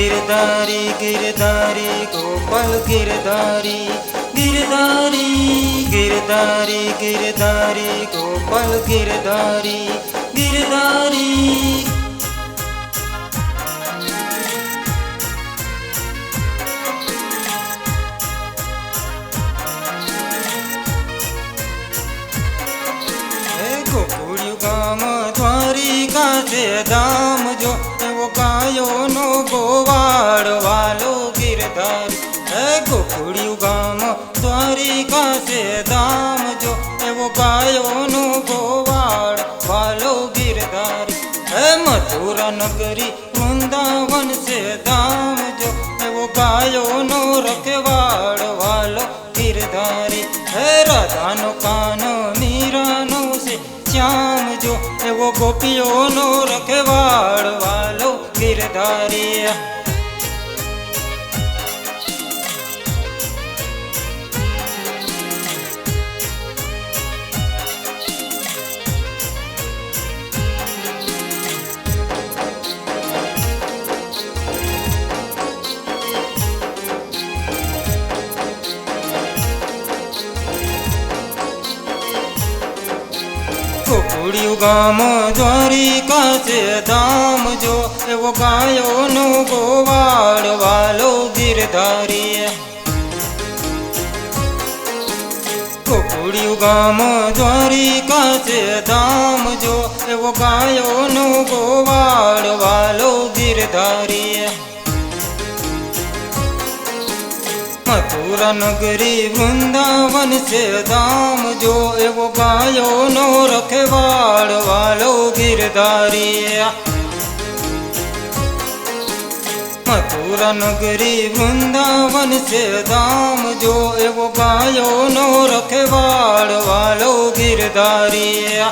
ગિરધારી ગિરધારી, ગોપાલ ગિરધારી ગિરધારી ગિરધારી ગિરધારી, ગોપાલ ગિરધારી ગિરધારી. ગોકુળ ગામ દ્વારિકા છે દા ગોવાળ ગીરધર એ હે ગોકુળિયું ગામ દ્વારિકા છે ધામ જો, એવો ગાયોનો ગોવાળ, વાલો ગીરધર, હે મથુરા નગરી વૃંદાવન છે ધામ જો, એવો ગાયોનો રખવાળ, વાલો ગીરધારી, હે રાધાનો કાનો, મીરાનો છે શ્યામ જો, એવો ગોપીઓનો રખવાળ, વાલો ગિરધારી. ગોકુળિયું ગામ દ્વારિકા છે ધામ જો એવો ગાયોનો ગોવાળ વાલો ગીરધારીએ. ગોકુળિયું ગામ દ્વારિકા છે ધામ જો એવો ગાયોનો ગોવાળ વાલો ગિરધારી મથુરા નગરી વૃંદાવન છે ધામ. જો એવો ગાયોનો રખવાળ વાલો ગીરધારી મથુરા નગરી વૃંદાવન છે ધામ. જો એવો ગાયોનો રખવાળ વાલો ગીરધારી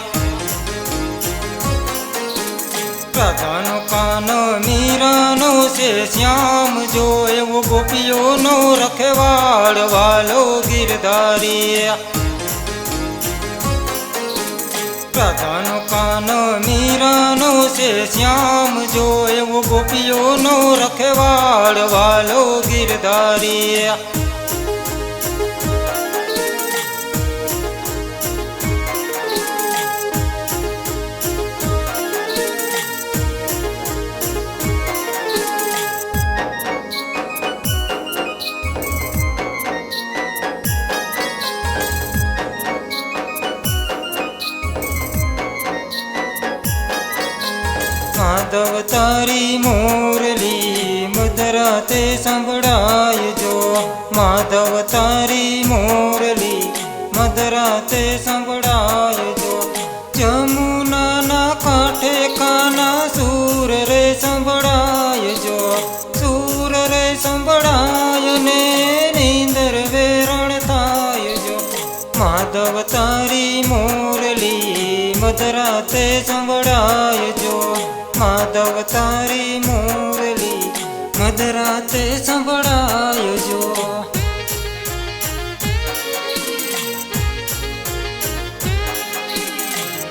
રાધાનો કાન મીરાનો છે શ્યામ. જો ગોપીઓનો રખવાળ વાલો ગીરધારી રાધાનો કાન મીરાનો છે શ્યામ જો એવો ગોપીઓનો રખવાળ વાલો ગિરધારી માધવ તારી મોરલી, મધરાતે સંભળાય જો. માધવ તારી મોરલી, મધરાતે સંભળાય જો. જમુનાના કાંઠે કાના સૂર રે સંભળાય જો. સૂર રે સંભળાય ને નીંદર વેરણ થાય જો. માધવ તારી મોરલી, મધરાતે સંભળાય જો. માધવ તારી મોરલી મધરાતે સંભળાય જો.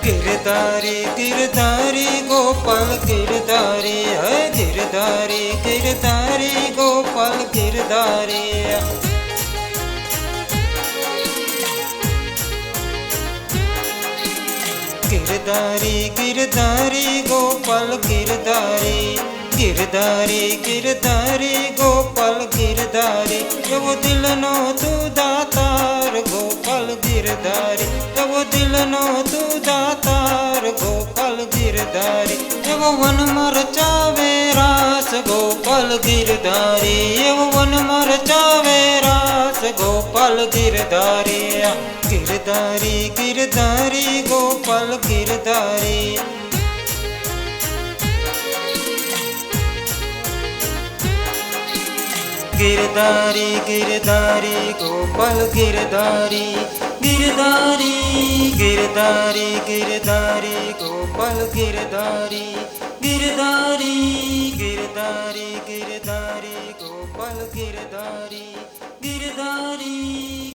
ગિરધારી ગિરધારી ગોપાલ ગિરધારી હે ગિરધારી ગિરધારી ગોપાલ ગિરધારી ગિરધારી ગિરધારી ગોપાલ ગિરધારી ગિરધારી ગિરધારી, ગોપાલ ગિરધારી એવો દિલનો તું દાતાર ગોપાલ ગિરધારી એવો દિલનો તું દાતાર ગોપાલ ગિરધારી, એવો વનમાં રચાવે રાસ, ગોપાલ ગિરધારી, એવો વનમાં રચાવે રાસ, ગોપાલ ગિરધારી ગિરધારી ગિરધારી, ગોપાલ ગિરધારી. गिरदारी गिरदारी गोपाल गिरदारी गिरदारी गिरदारी गिरदारी गोपाल गिरदारी गिरदारी गिरदारी गिरदारी गोपाल गिरदारी गिरदारी